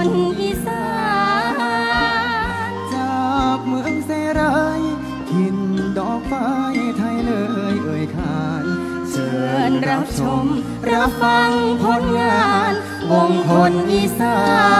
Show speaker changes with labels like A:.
A: คนอีสาน
B: จากเมืองเซรายทินดอกฟ้าไทยเลยเอ่ยขานเชิญรับชม
A: รับฟังผลงาน วงคนอีสาน